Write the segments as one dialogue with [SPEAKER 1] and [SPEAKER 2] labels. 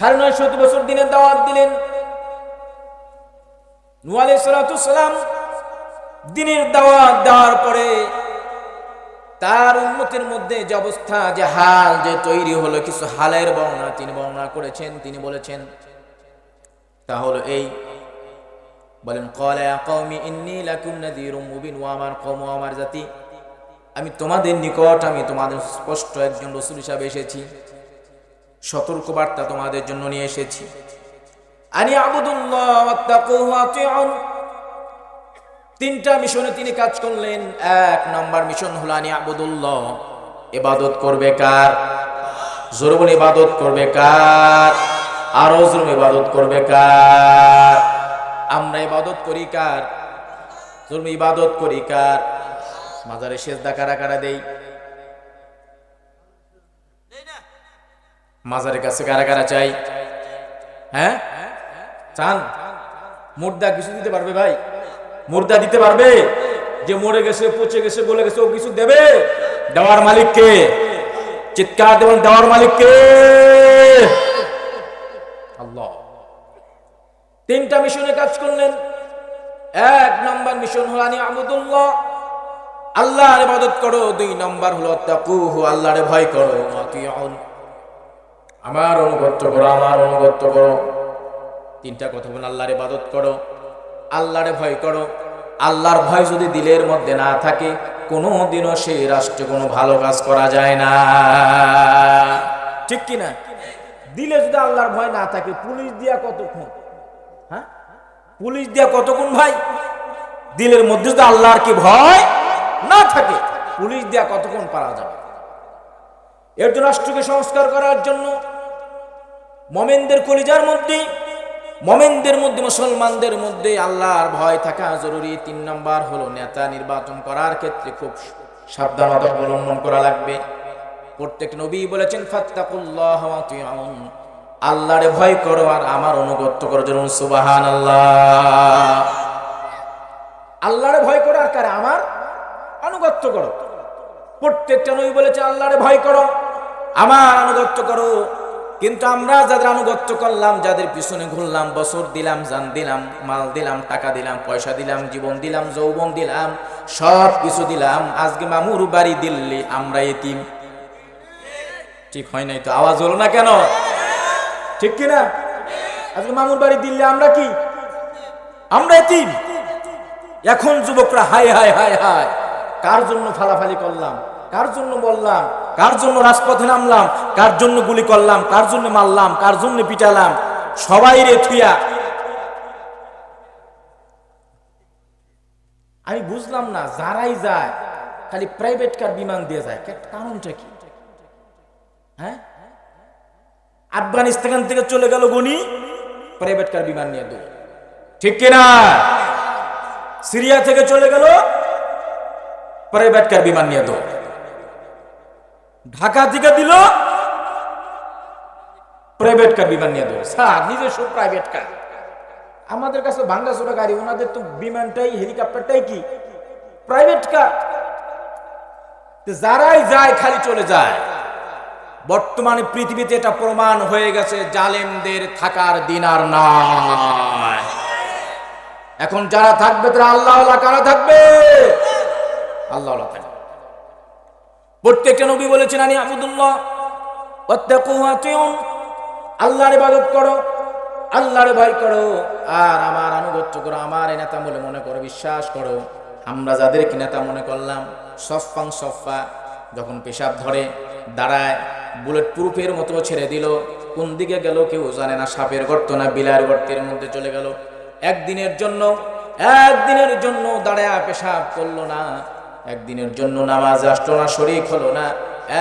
[SPEAKER 1] সাড়ে নয় শত বছর দিনের দাওয়াত দিলেন। আলাইহিস সালাম দিনের দাওয়াত দেওয়ার পরে তার উন্মতের মধ্যে যে অবস্থা, যে হাল, যে তৈরি হলো, কিছু হালের বর্ণনা তিনি বর্ণনা করেছেন, তিনি বলেছেন, তা হলো এই। বলেন আমার কওম আমার জাতি, আমি তোমাদের নিকট, আমি তোমাদের স্পষ্ট একজন রসুল হিসাবে এসেছি। সতর্ক বার্তা তোমাদের জন্য নিয়ে এসেছি। আনি তিনটা মিশনে তিনি কাজ করলেন। এক নম্বর মিশন হলো আনি আবুদুল্লাহ। এবাদত করবে কার? জোরবন ইবাদত করবে কার? আরও জোরম ইবাদত করবে কার? আমরা ইবাদত করি কার? জোরম ইবাদত করি কার? মাজারে সেজদা কারা কারা দেই মাজারের কাছে কারা কারা চাই? হ্যাঁ? চান? মুর্দা কিছু দিতে পারবে ভাই? মুর্দা দিতে পারবে। যে মরে গেছে, পচে গেছে বলে গেছে, ও কিছু দেবে? দেওয়ার মালিককে চিৎকার দেবেন দেওয়ার মালিককে আল্লাহ। তিনটা মিশনে কাজ করলেন। এক নম্বর মিশন হলো আনি আবুদুল্লাহ। আল্লাহর ইবাদত করো। দুই নম্বর হলো তাকুহু আল্লাহরে ভয় করো। আতিউন। আমার অনুগত্য করো, আমার অনুগত্য করো। তিনটা কথা বলে আল্লাহর ইবাদত করো, আল্লাহরে ভয় করো। আল্লাহর ভয় যদি দিলের মধ্যে না থাকে কোনো দিনও সেই রাষ্ট্রে কোনো ভালো কাজ করা যায় না। ঠিক কি না দিলে যদি আল্লাহর ভয় না থাকে, পুলিশ দিয়া কতক্ষণ? হ্যাঁ? পুলিশ দিয়া কতক্ষণ ভাই? দিলের মধ্যে যদি আল্লাহর কি ভয় না থাকে, পুলিশ দিয়া কতক্ষণ পারা যাবে? এর জন্য রাষ্ট্রকে সংস্কার করার জন্য মমেনদের কলিজার মধ্যে, মমেনদের মধ্যে, মুসলমানদের মধ্যে আল্লাহর ভয় থাকা জরুরি। তিন নম্বর হলো নেতা নির্বাচন করার ক্ষেত্রে খুব সাবধানতা অবলম্বন করা লাগবে। প্রত্যেক নবী বলেছেন, ফাত্তাকুল্লাহ আল্লাহরে ভয় করো আর আমার অনুগত্য করো। যেমন সুবাহান আল্লাহ আল্লাহরে ভয় করো আর আমার অনুগত্য করো। প্রত্যেকটা নবী বলেছে, আল্লাহরে ভয় করো। আমার আনুগত্য করো। কিন্তু আমরা যাদের আনুগত্য করলাম, যাদের পিছনে ঘুরলাম, বছর দিলাম, জান দিলাম, মাল দিলাম, টাকা দিলাম, পয়সা দিলাম, জীবন দিলাম, যৌবন দিলাম, সব কিছু দিলাম, আজকে মামুর বাড়ি দিল্লি, আমরা এতিম। ঠিক হয় নাই তো? আওয়াজ হলো না কেন? ঠিক কি না আজকে মামুর বাড়ি দিল্লি, আমরা কি? আমরা এতিম। এখন যুবকরা হাই হাই হাই হাই কার জন্য ফালাফালি করলাম? কার জন্য বললাম? কার জন্য রাজপথে নামলাম? কার জন্য গুলি করলাম? কার জন্য মারলাম? কার জন্য পিটালাম? সবাই রে থুয়া। আমি বুঝলাম না, যারাই যায়, খালি প্রাইভেট কার বিমান দিয়ে যায়। কারণটা কি? হ্যাঁ? আফগানিস্তান থেকে চলে গেল গনি প্রাইভেট কার বিমান নিয়ে দৌড়। ঠিক কিনা সিরিয়া থেকে চলে গেল প্রাইভেট কার বিমান নিয়ে দৌড়। ঢাকা থেকে দিল প্রাইভেট কার বিমান নিয়ে দৌড় স্যার, নিজস্ব প্রাইভেট কার আমাদের কাছে ভাঙ্গা চোরা গাড়ি, ওনাদের তো বিমানটাই, হেলিকপ্টারটাই কি? প্রাইভেট কার যারাই যায়, খালি চলে যায়। বর্তমানে পৃথিবীতে এটা প্রমাণ হয়ে গেছে, জালেমদের থাকার দিন আর নয় এখন যারা থাকবে, তারা আল্লাহ কারা থাকবে? আল্লাহ থাকবে। প্রত্যেকটা নবী বলেছেন আমি আবুদুল্লাহ আল্লাহর ইবাদত করো, আল্লাহর ভয় করো, আর আমার আনুগত্য করো, আমার নেতা বলে মনে করো, বিশ্বাস করো। আমরা যাদেরকে নেতা মনে করলাম সফাং সফা যখন পেশাব ধরে, দাঁড়ায়, বুলেট প্রুফের মতো ছেড়ে দিল, কোন দিকে গেল কেউ জানে না, সাপের গর্ত না বিলার গর্তের মধ্যে চলে গেল। একদিনের জন্য একদিনের জন্য দাঁড়ায় পেশাব করল না। একদিনের জন্য নামাজ আসলো না, শরিক হলো না,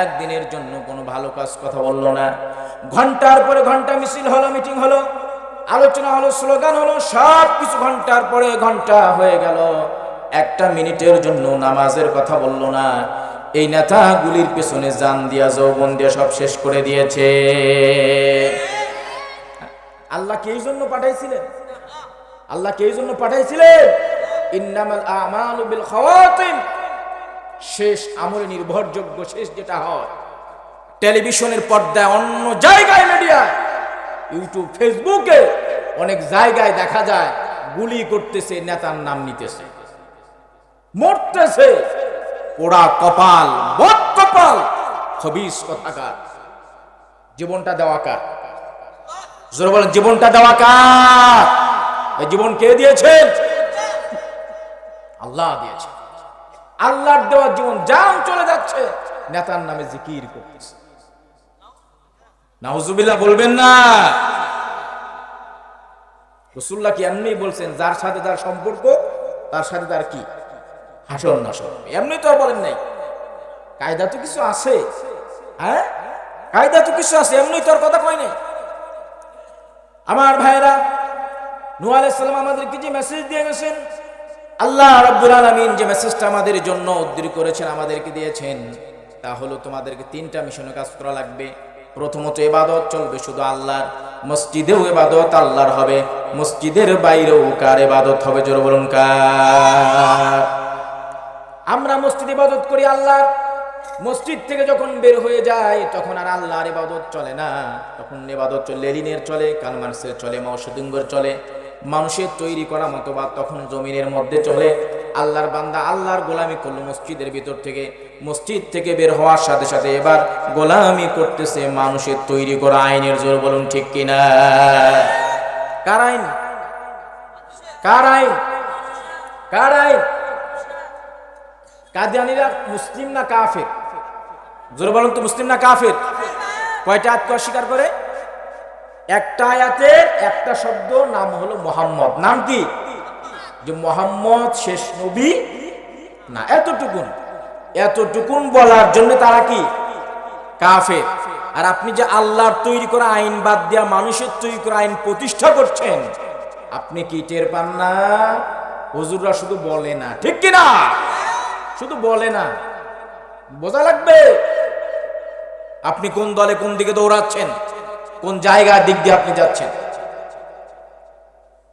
[SPEAKER 1] একদিনের জন্য কোনো ভালো কাজ কথা বলল না। ঘণ্টার পরে ঘণ্টা মিছিল হলো, মিটিং হলো, আলোচনা হলো, স্লোগান হলো, সব কিছু ঘণ্টার পরে ঘণ্টা হয়ে গেল। একটা মিনিটের জন্য নামাজের কথা বলল না। এই নেতাগুলির পেছনে জান দিয়া, যৌবন দিয়া সব শেষ করে দিয়েছে। আল্লাহ কে জন্য পাঠাইছিলেন? আল্লাহ কে জন্য পাঠাইছিলেন? ইন্নামাল আমালু বিল খাওয়াতিম। শেষ আমলে নির্ভরযোগ্য শেষ যেটা হয়। টেলিভিশনের পর্দায় অন্য জায়গায় মিডিয়ায় ইউটিউব ফেসবুকে অনেক জায়গায় দেখা যায়, গুলি করতেছে, নেতার নাম নিতেছে। মরতেছে। ওরা কপাল কপাল, খবিস কথাকার। জীবনটা দেওয়া কার? জোরে বলেন, জীবনটা দেওয়া কার? জীবন কে দিয়েছেন আল্লাহ দিয়েছে। আল্লাহর দেওয়া জীবন জান চলে যাচ্ছে, নেতার নামে জিকির করতেছে। নাউজুবিল্লাহ, বলবেন না। রসুল্লাহ কি এমনি বলছেন, যার সাথে তার সম্পর্ক, তার সাথে তার কি? হাসন নাসন এমনি তো বলেন নাই। কায়দা তো কিছু আছে। হ্যাঁ? কায়দা তো কিছু আছে, এমনি তোর কথা কয় নাই। আমার ভাইরা আলাইহিস সালাম আমাদেরকে যে মেসেজ দিয়ে গেছেন আল্লাহ রাব্বুল আলামিন যে মেসেজটা আমাদের জন্য উদ্ধার করেছেন, আমাদেরকে দিয়েছেন, তা হলো তোমাদেরকে তিনটা মিশনে কাজ করা লাগবে। প্রথমত এবাদত চলবে শুধু আল্লাহর। মসজিদেও এবাদত আল্লাহর হবে। মসজিদের বাইরেও কার ইবাদত হবে? জোর বলুন, কার? আমরা মসজিদ ইবাদত করি আল্লাহর। মসজিদ থেকে যখন বের হয়ে যায় তখন আর আল্লাহর ইবাদত চলে না। তখন ইবাদত চলে লেলিনের চলে কানমানসের চলে মৌসুদুঙ্গর চলে। মানুষের তৈরি করা মতবাদ তখন জমিনের মধ্যে চলে। আল্লাহর বান্দা আল্লাহর গোলামি করল মসজিদের ভিতর থেকে। মসজিদ থেকে বের হওয়ার সাথে সাথে এবার গোলামি করতেছে মানুষের তৈরি করা আইনের জোর, বলুন ঠিক কিনা? কার আইন? কার আইন? কার আইন? কাদিয়ানিরা মুসলিম না কাফের? জোরে বলুন তো, মুসলিম না কাফের? কয়টা আয়াতকে অস্বীকার করে? একটা আয়াতে একটা শব্দ, নাম হলো মোহাম্মদ। নাম কি? যে মোহাম্মদ শেষ নবী না, এতটুকুন। এতটুকুন বলার জন্য তারা কি? কাফের। আর আপনি যে আল্লাহর তৈরি করা আইন বাদ দিয়া মানুষের তৈরি করা আইন প্রতিষ্ঠা করছেন, আপনি কি টের পান না? হুজুররা শুধু বলে না। ঠিক কি না শুধু বলে না। বোঝা লাগবে? আপনি কোন দলে কোন দিকে দৌড়াচ্ছেন? কোন জায়গার দিক দিয়ে আপনি যাচ্ছেন?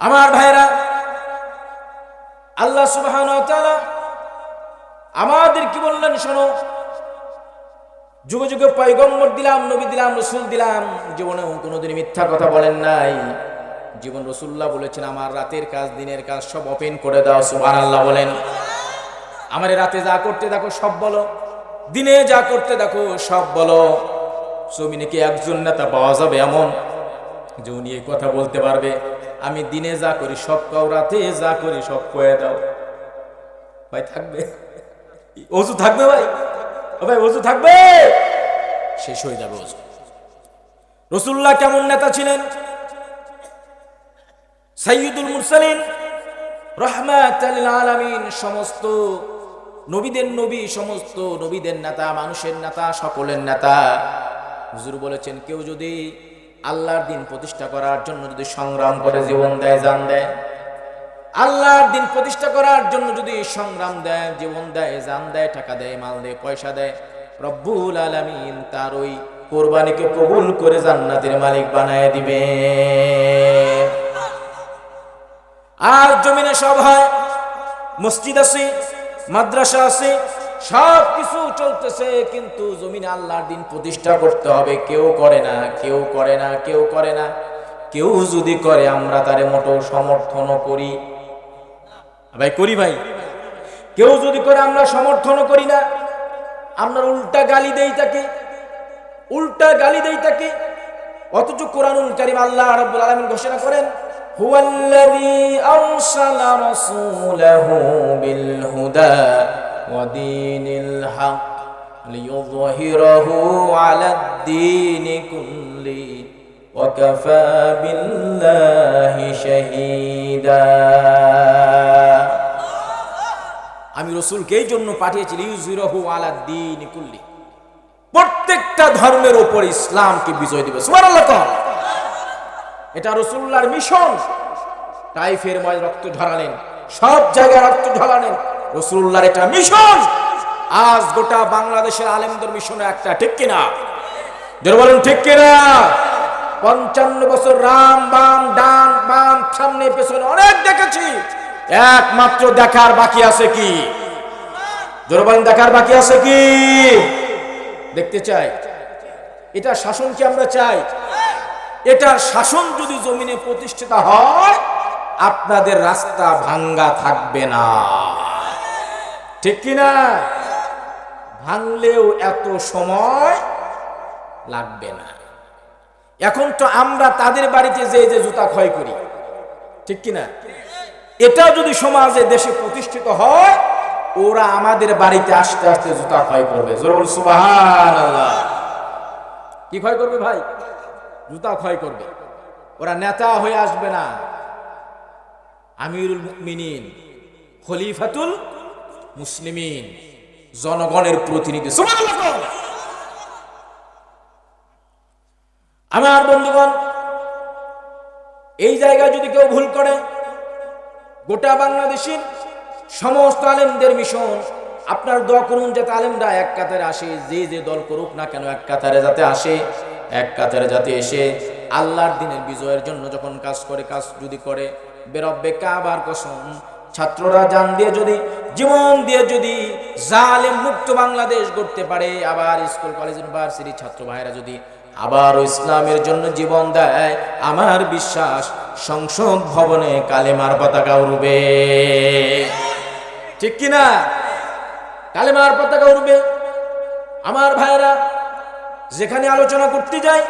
[SPEAKER 1] আমার ভাইরা আল্লাহ সুবহান আমাদের কি বললেন শোনো? যুগে যুগে পয়গম্বর দিলাম, নবী দিলাম, রসুল দিলাম, জীবনেও কোনোদিন মিথ্যা কথা বলেন নাই। জীবন রসুল্লাহ বলেছেন, আমার রাতের কাজ, দিনের কাজ সব ওপেন করে দাও সুবহান আল্লাহ বলেন। আমার রাতে যা করতে দেখো, সব বলো। দিনে যা করতে দেখো, সব বলো। জমিনে কি একজন নেতা পাওয়া যাবে এমন? যে উনি এই কথা বলতে পারবে, আমি দিনে যা করি সব কাউ রাতে যা করি সব কয়ে দাও। ভাই, থাকবে? অজু থাকবে ভাই? ভাই, অজু থাকবে? শেষ হয়ে যাবে অজু। রসুল্লাহ কেমন নেতা ছিলেন? সাইয়দুল মুরসালিন রহমাত আলামিন, সমস্ত নবীদের নবী, সমস্ত নবীদের নেতা, মানুষের নেতা, সকলের নেতা। হুজুর বলেছেন, কেউ যদি আল্লাহর দিন প্রতিষ্ঠা করার জন্য যদি সংগ্রাম করে জীবন দেয়, জান দেয়। আল্লাহর দিন প্রতিষ্ঠা করার জন্য যদি সংগ্রাম দেয়, জীবন দেয়, জান দেয়, টাকা দেয়, মাল দেয়, পয়সা দেয়, রব্বুল আলামিন তার ওই কোরবানিকে কবুল করে জান্নাতের মালিক বানায় দিবে। আর জমিনে সব হয়, মসজিদ আছে, মাদ্রাসা আছে সব কিছু চলতেছে, কিন্তু জমিনে আল্লাহর দিন প্রতিষ্ঠা করতে হবে। কেউ করে না, কেউ করে না, কেউ করে না। কেউ যদি করে, আমরা তারে মোটো সমর্থনও করি। ভাই করি ভাই। কেউ যদি করে, আমরা সমর্থনও করি না। আমরা উল্টা গালি দেই তাকে। উল্টা গালি দেই তাকে। অথচ কোরআনুল কারিম আল্লাহ রাব্বুল আলামিন ঘোষণা করেন, হুয়াল্লাযী আরসালা রাসূলাহু বিল হুদা। ودين الحق ليظهره على الدين كله وكفى بالله شهيدا আমি রসুলকে এই জন্য পাঠিয়েছি লিউজিরহু আলা দিন কুল্লি প্রত্যেকটা ধর্মের উপর ইসলামকে বিজয় দিবে সুবহানাল্লাহ কর এটা রসুল্লাহর মিশন টাইফের ময় রক্ত ঝরালেন সব জায়গায় রক্ত ঝরালেন রসুল্লাহর এটা মিশন। আজ গোটা বাংলাদেশের আলেমদের মিশনে একটা, ঠিক কিনা? বলেন, ঠিক কিনা? পঞ্চান্ন বছর রাম, বাম, ডান, বাম, সামনে, পেছনে অনেক দেখেছি। একমাত্র দেখার বাকি আছে কি? জোরে দেখার বাকি আছে কি? দেখতে চাই। এটা শাসন কি আমরা চাই? এটার শাসন যদি জমিনে প্রতিষ্ঠিত হয়, আপনাদের রাস্তা ভাঙ্গা থাকবে না। ঠিক কিনা? ভাঙলেও এত সময় লাগবে না। এখন তো আমরা তাদের বাড়িতে যে যে জুতা ক্ষয় করি। ঠিক কিনা? এটা যদি সমাজে, দেশে প্রতিষ্ঠিত হয়, ওরা আমাদের বাড়িতে আস্তে আস্তে জুতা ক্ষয় করবে। কি ক্ষয় করবে ভাই? জুতা ক্ষয় করবে। ওরা নেতা হয়ে আসবে না। আমিরুল মুমিনিন খলিফাতুল মুসলিমিন, জনগণের প্রতিনিধি। আমার বন্ধুগণ, এই জায়গায় যদি কেউ ভুল করে, গোটা বাংলাদেশের সমস্ত আলেমদের মিশন, আপনার দোয়া করুন যাতে আলেমরা এক কাতারে আসে, যে যে দল করুক না কেন এক কাতারে যাতে আসে, এক কাতারে যাতে এসে আল্লাহর দিনের বিজয়ের জন্য যখন কাজ করে, কাজ যদি করে, বেরব্বে কাবার কসম ছাত্ররা জান দিয়ে যদি, জীবন দিয়ে যদি জালেম মুক্ত বাংলাদেশ গড়তে পারে, আবার স্কুল, কলেজ ইউনিভার্সিটি ছাত্র ভাইরা যদি আবার ইসলামের জন্য জীবন দেয়, আমার বিশ্বাস সংসদ ভবনে কালেমার পতাকা উড়বে। ঠিক কিনা কালেমার পতাকা উড়বে। আমার ভাইরা যেখানে আলোচনা করতে যাই